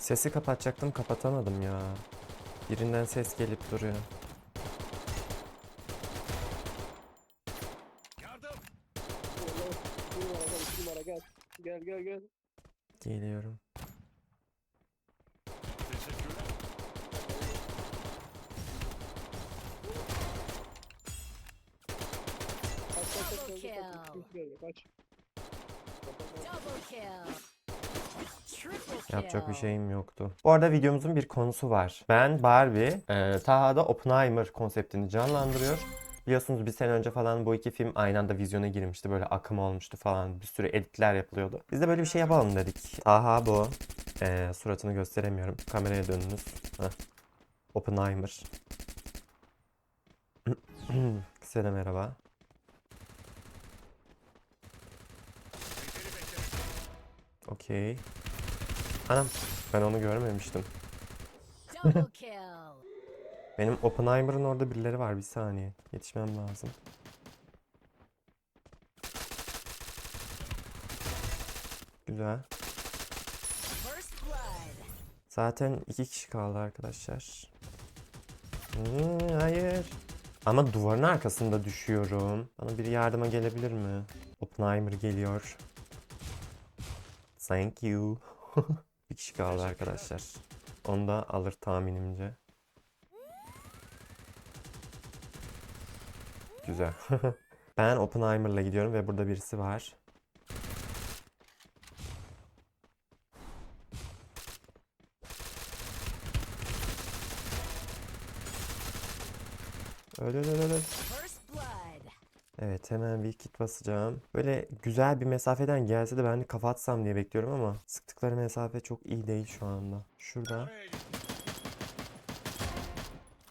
Sesi kapatacaktım kapatamadım ya. Birinden ses gelip duruyor. Gel, gel. Gel gel gel. Geliyorum. Double kill. Double kill. Yapacak bir şeyim yoktu. Bu arada videomuzun bir konusu var. Ben Barbie, e, Taha da Oppenheimer konseptini canlandırıyor. Biliyorsunuz bir sene önce falan bu iki film aynı anda vizyona girmişti. Böyle akım olmuştu falan. Bir sürü editler yapılıyordu. Biz de böyle bir şey yapalım dedik. Taha bu. E, suratını gösteremiyorum. Kameraya dönünüz. Heh. Oppenheimer. Size de merhaba. Okey. Anam ben onu görmemiştim. Benim Oppenheimer'ın orada birileri var bir saniye. Yetişmem lazım. Güzel. Zaten iki kişi kaldı arkadaşlar. Hmm, hayır. Ama duvarın arkasında düşüyorum. Bana biri yardıma gelebilir mi? Oppenheimer geliyor. Thank you. bir kişi kaldı arkadaşlar. Onu da alır tahminimce. Güzel. ben Oppenheimer'la gidiyorum ve burada birisi var. Öl öl öl öl. Evet hemen bir kit basacağım. Böyle güzel bir mesafeden gelse de ben de kafa atsam diye bekliyorum ama sıktıkları mesafe çok iyi değil şu anda. Şurada.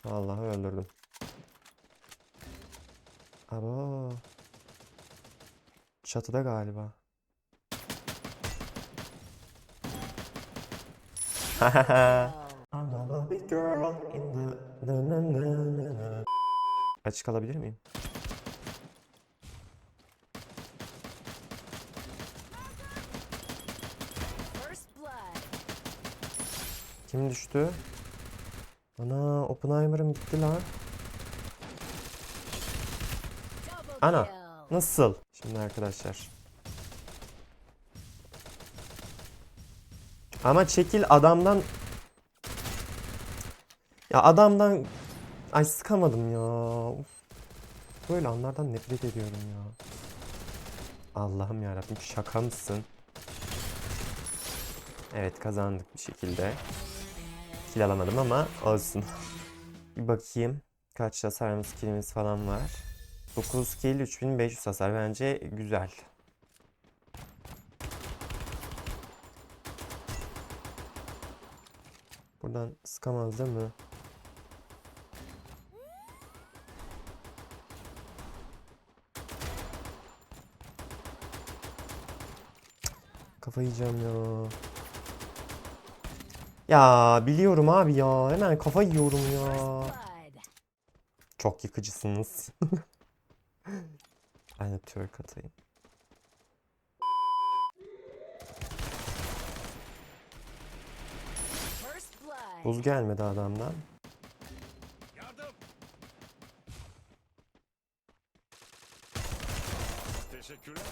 Vallahi öldürdüm. Abo. Çatıda galiba. Kill. I'm a Kim düştü? Ana Oppenheimer'ım gitti lan. Ana. Nasıl? Şimdi arkadaşlar. Ama çekil adamdan... Ya adamdan... Ay sıkamadım ya. Uf. Böyle anlardan nefret ediyorum ya. Allah'ım yarabbim şaka mısın? Evet kazandık bir şekilde. Kill alamadım ama olsun. bir bakayım. Kaç hasarımız, killimiz falan var. 9 kill 3500 hasar bence güzel. Buradan sıkamaz değil mi? Kafayı yiyeceğim ya. Ya biliyorum abi ya. Hemen kafa yiyorum ya. Çok yıkıcısınız. ben de twerk atayım. Buz gelmedi adamdan. Teşekkürler.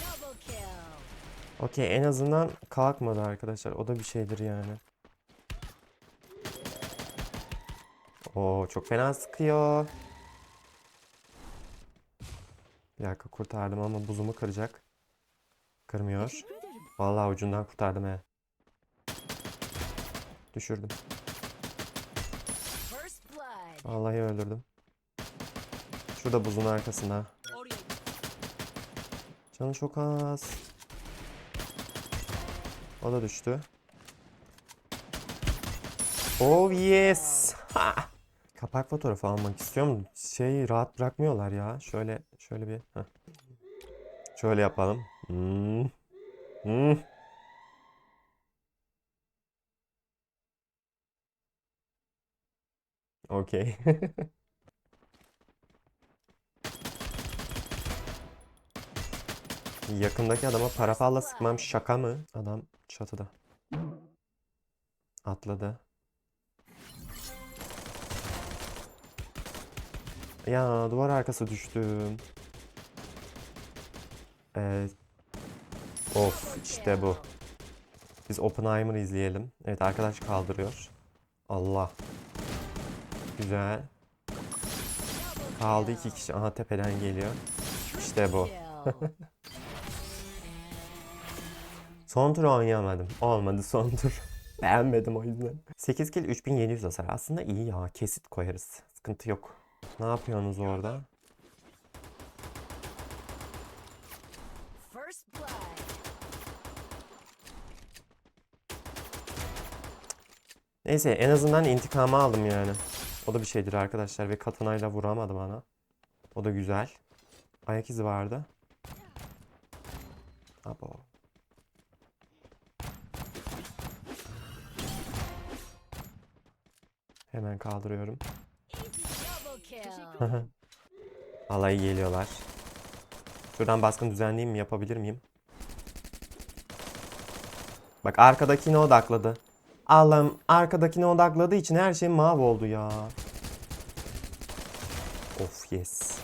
Double kill. Okey en azından kalkmadı arkadaşlar. O da bir şeydir yani. Oo çok fena sıkıyor. Bir dakika kurtardım ama buzumu kıracak. Kırmıyor. Vallahi ucundan kurtardım he. Düşürdüm. Vallahi öldürdüm. Şurada buzun arkasında. Canı çok az. O da düştü. Oh yes. Ha! Kapak fotoğrafı almak istiyorum. Şey rahat bırakmıyorlar ya. Şöyle şöyle bir. heh. Şöyle yapalım. Hmm. Hmm. Okey. Yakındaki adama parafalla sıkmam şaka mı? Adam çatıda. Atladı. Ya duvar arkası düştüm. Evet. Of işte bu. Biz Oppenheimer'ı izleyelim. Evet arkadaş kaldırıyor. Allah. Güzel. Kaldı iki kişi. Aha tepeden geliyor. İşte bu. Son tur oynayamadım. Olmadı son tur. Beğenmedim o yüzden. 8 kill 3700 hasar. Aslında iyi ya. Kesit koyarız. Sıkıntı yok. Ne yapıyorsunuz orada? Neyse en azından intikamı aldım yani. O da bir şeydir arkadaşlar. Ve katanayla vuramadı bana. O da güzel. Ayak izi vardı. Abo. Hemen kaldırıyorum. Vallahi geliyorlar. Şuradan baskın düzenleyeyim mi? Yapabilir miyim? Bak arkadakine odakladı. Allah'ım arkadakine odakladığı için her şey mahvoldu ya. Of yes.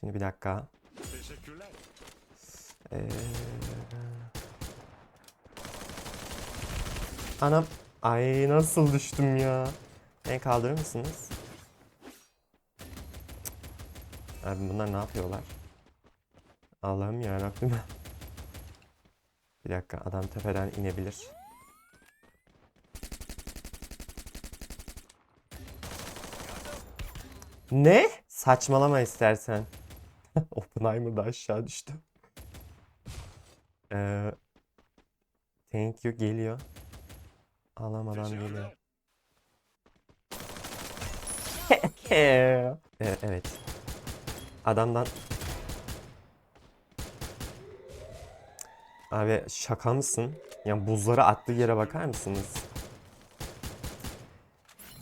Şimdi bir dakika. Teşekkürler. Ee... Anam. Ay nasıl düştüm ya. Beni kaldırır mısınız? Abi bunlar ne yapıyorlar? Allah'ım ya Rabbim. Bir dakika adam tepeden inebilir. Ne? Saçmalama istersen. Oppenheimer da aşağı düştü. Ee, thank you geliyor. Alamadan geliyor. Ee, evet. Adamdan Abi şaka mısın? Ya buzları attığı yere bakar mısınız?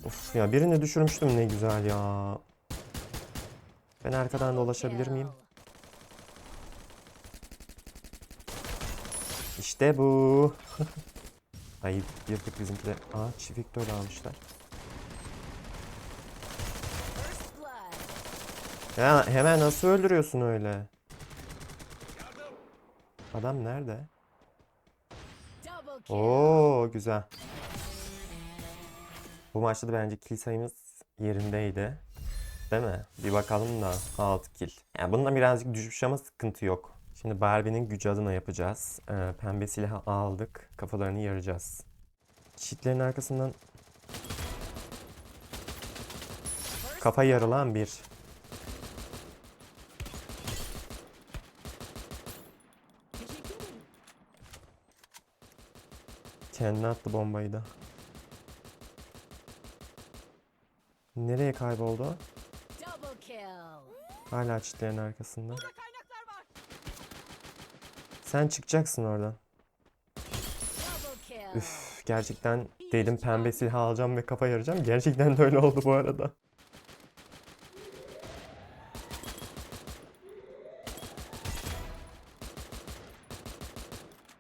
Of ya birini düşürmüştüm ne güzel ya. Ben arkadan dolaşabilir miyim? İşte bu. Ay yırtık bizimkiler. Aa çift Victor almışlar. Ya hemen nasıl öldürüyorsun öyle? Adam nerede? Oo güzel. Bu maçta da bence kill sayımız yerindeydi. Değil mi? Bir bakalım da 6 kill. Yani bunda birazcık düşmüş ama sıkıntı yok. Şimdi Barbie'nin gücü adına yapacağız. Ee, pembe silahı aldık. Kafalarını yaracağız. Çitlerin arkasından kafa yarılan bir. Kendine attı bombayı da. Nereye kayboldu? Hala çitlerin arkasında. Sen çıkacaksın oradan. Üf, gerçekten dedim pembe silah alacağım ve kafa yarayacağım. Gerçekten de öyle oldu bu arada.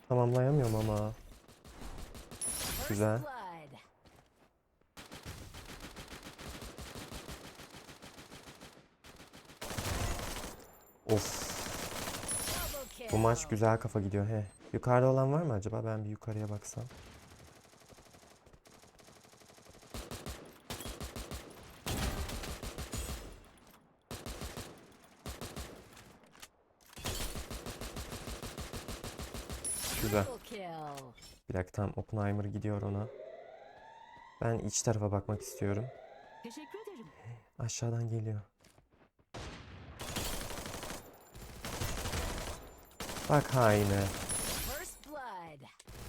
Tamamlayamıyorum ama. Güzel. blood. Of. Double kill. Bu maç güzel kafa gidiyor he. Yukarıda olan var mı acaba? Ben bir yukarıya baksam. Güzel. Bir dakika tam Oppenheimer gidiyor ona. Ben iç tarafa bakmak istiyorum. Teşekkür ederim. Aşağıdan geliyor. Bak haine.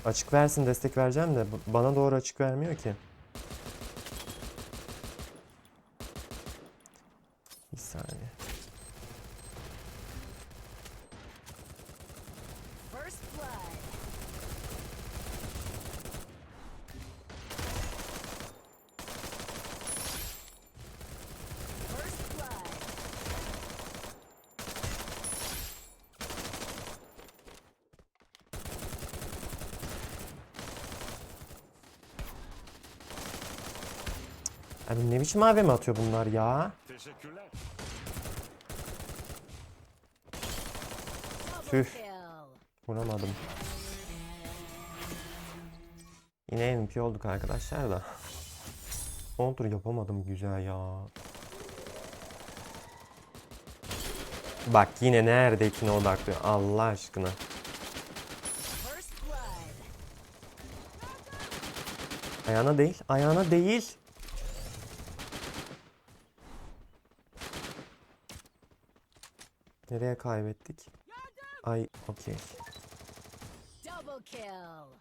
Açık versin destek vereceğim de bana doğru açık vermiyor ki. Abi ne biçim AVM atıyor bunlar ya? Tüh. Vuramadım. Yine MVP olduk arkadaşlar da. Son tur yapamadım güzel ya. Bak yine neredekine odaklıyor Allah aşkına. Ayağına değil, ayağına değil. Nereye kaybettik? Ay, okey. Double kill.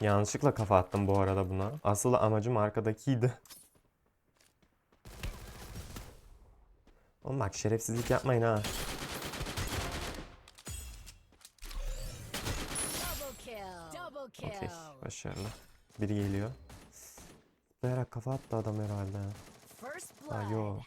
Yanlışlıkla kafa attım bu arada buna. Asıl amacım arkadakiydi. Oğlum bak şerefsizlik yapmayın ha. Double kill. Double kill. Başarılı. Biri geliyor. Zıplayarak kafa attı adam herhalde. Ha yo.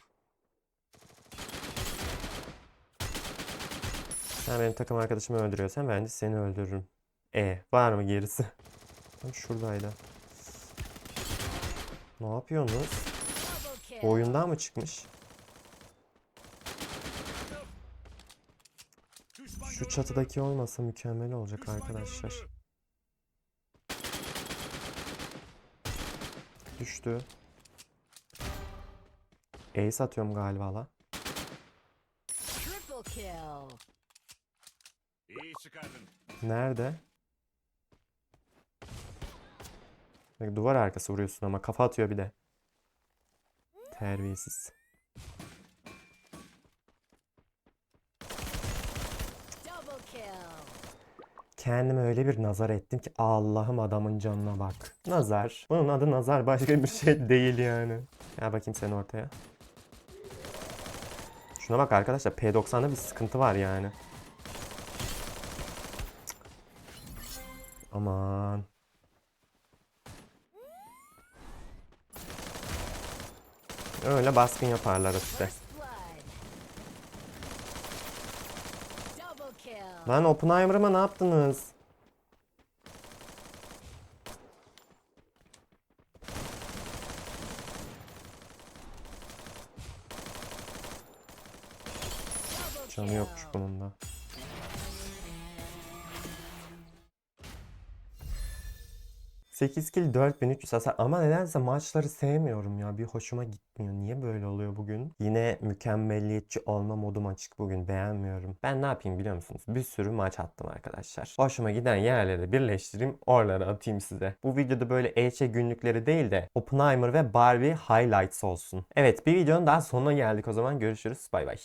Sen benim takım arkadaşımı öldürüyorsan ben de seni öldürürüm. E var mı gerisi? Tam şuradaydı. Ne yapıyorsunuz? Bu oyundan mı çıkmış? Şu çatıdaki olmasa mükemmel olacak arkadaşlar. Düştü. Ace atıyorum galiba la. Nerede? Duvar arkası vuruyorsun ama kafa atıyor bir de. Terbiyesiz. Double kill. Kendime öyle bir nazar ettim ki Allah'ım adamın canına bak. Nazar. Bunun adı nazar başka bir şey değil yani. Ya bakayım sen ortaya. Şuna bak arkadaşlar P90'da bir sıkıntı var yani. Aman. Öyle baskın yaparlar işte. First blood. Double kill. Lan Oppenheimer'ıma ne yaptınız? 8 kill 4300 hasar ama nedense maçları sevmiyorum ya bir hoşuma gitmiyor. Niye böyle oluyor bugün? Yine mükemmelliyetçi olma modum açık bugün beğenmiyorum. Ben ne yapayım biliyor musunuz? Bir sürü maç attım arkadaşlar. Hoşuma giden yerleri birleştireyim oralara atayım size. Bu videoda böyle Elçe günlükleri değil de Oppenheimer ve Barbie highlights olsun. Evet bir videonun daha sonuna geldik o zaman görüşürüz. Bay bay.